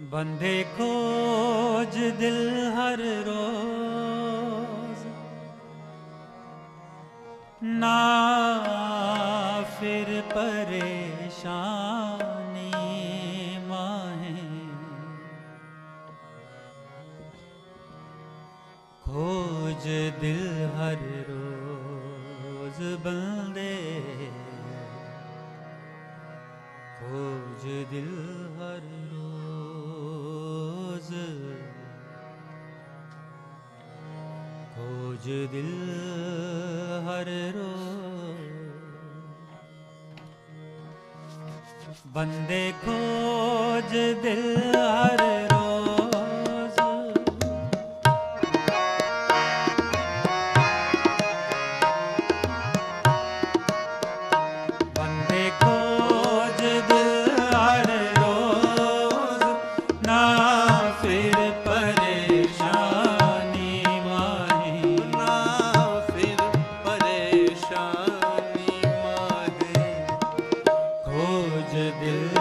ਬੰਦੇ ਖੋਜ ਦਿਲ ਹਰ ਰੋਜ਼। ਨਾ ਫਿਰ ਪਰੇਸ਼ਾਨੀ ਮਾਹੇ। ਖੋਜ ਦਿਲ ਹਰ ਰੋਜ਼ ਬੰਦੇ। ਖੋਜ ਦਿਲ ਹਰ ਅਜ ਦਿਲ ਹਰ ਰੋ ਬੰਦੇ ਖੋਜ ਦਿਲ ਹਰ 别。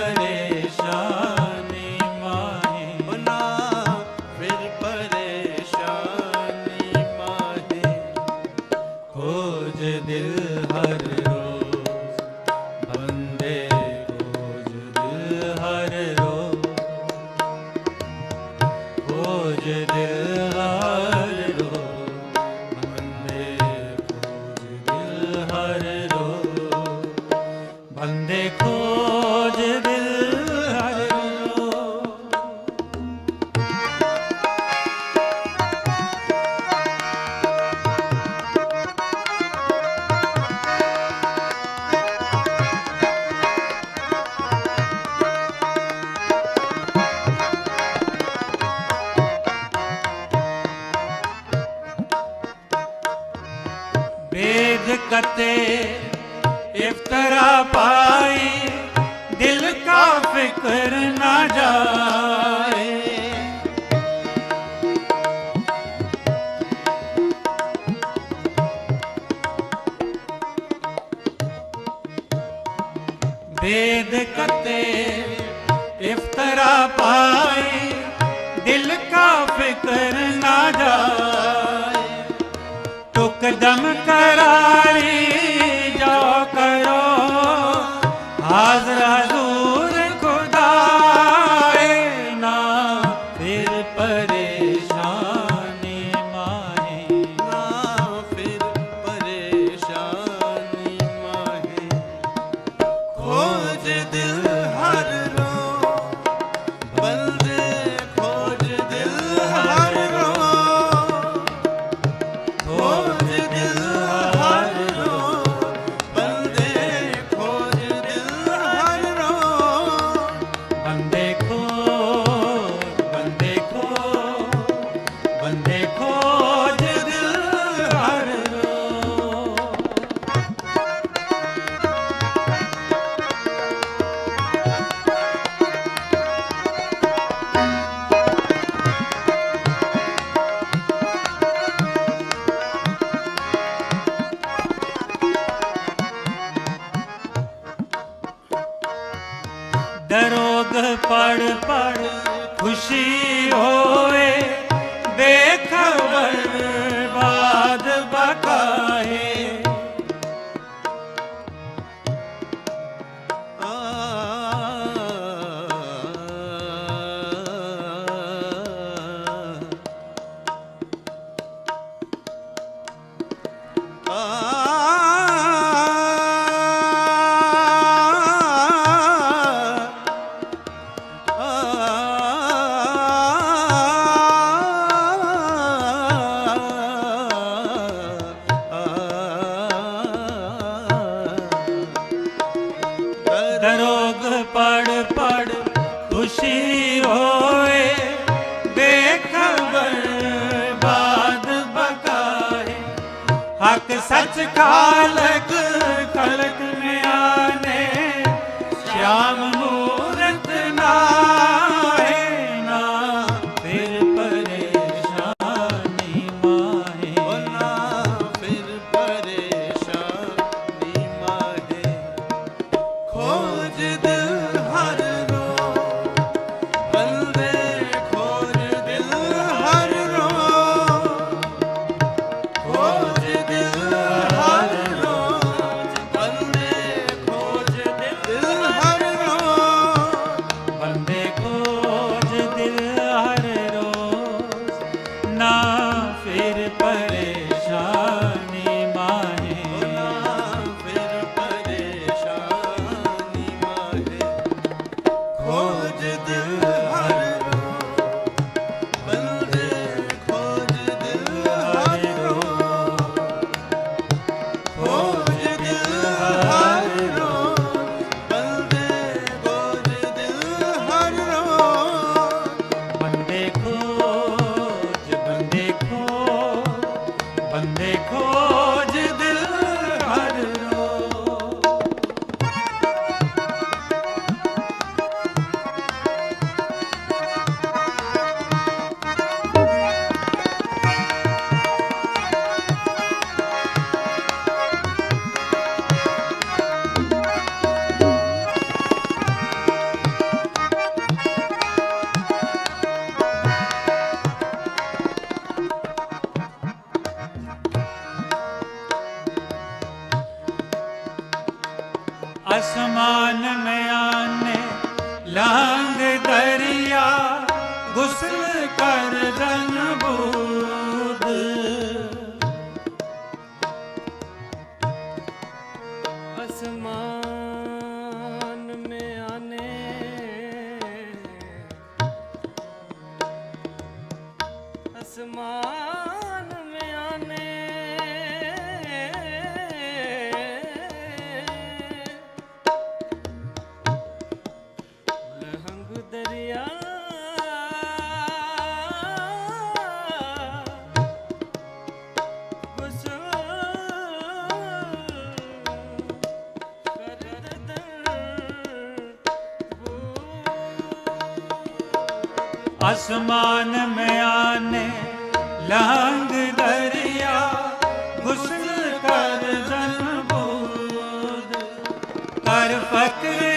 money. मुझ कते इफ्तरा पाई दिल का फिक्र ना जाए भेद कते इफ्तरा पाई दिल का फिक्र ना जाए ਕਦਮ ਕਰਾਰੀ ਦਰੋਗ ਪੜ ਪੜ ਖੁਸ਼ੀ ਹੋਏ ਬੇਖਬਰ ਬਾਦ ਬਕਾਏ। ਆ। ਖੁਸ਼ੀ ਹੋਏ ਬੇਖਬਰ ਬਾਦ ਬਕਾਏ। ਹੱਕ ਸੱਚ ਕਾਲਕ ਕਲਕ பார்க்கிறேன்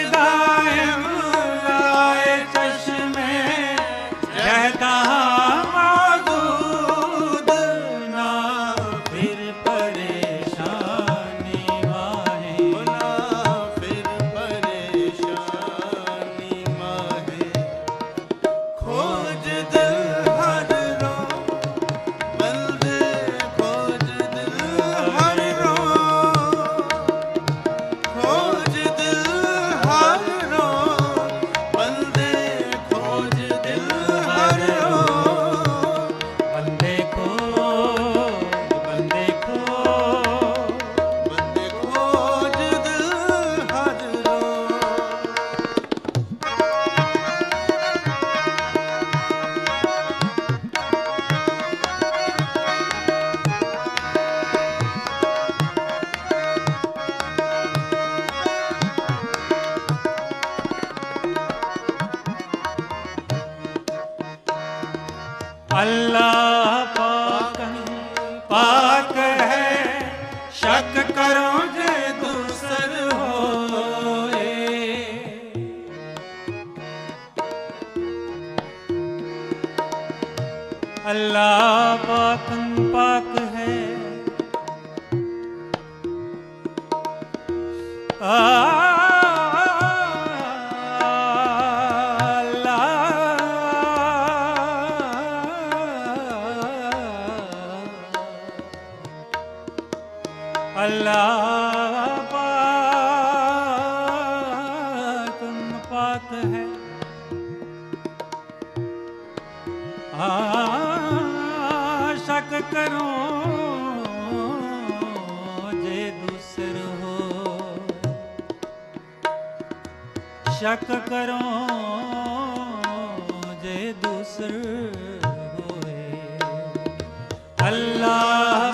ਮਹੱਲਾ ਪਾਕ ਹੈ ਸ਼ੱਕ ਕਰੋ ਜੇ ਦੂਸਰ ਜੇ ਦੂਸਰ ਹੋ। ਸ਼ੱਕ ਕਰੋ ਜੇ ਦੂਸਰ ਹੋਏ। ਅੱਲਾਹ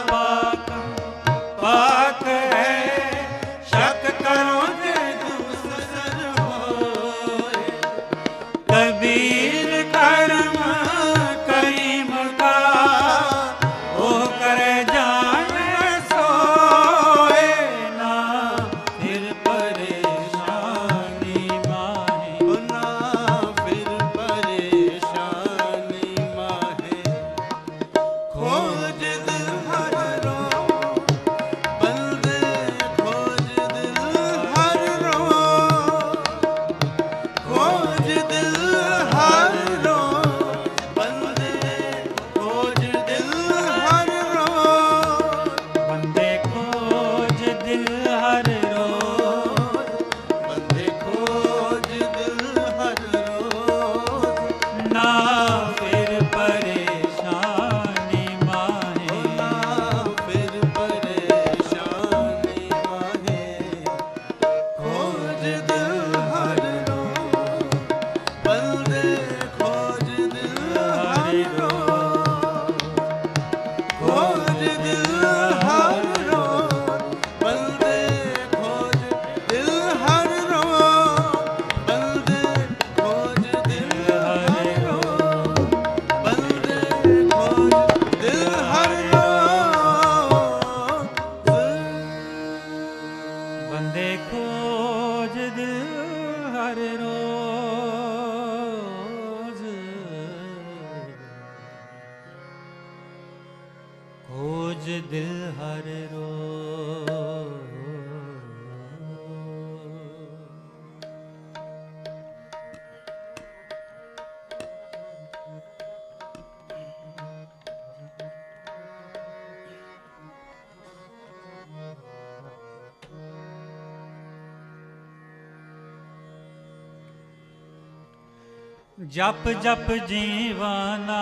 ਜਪ ਜਪ ਜੀਵਾਨਾ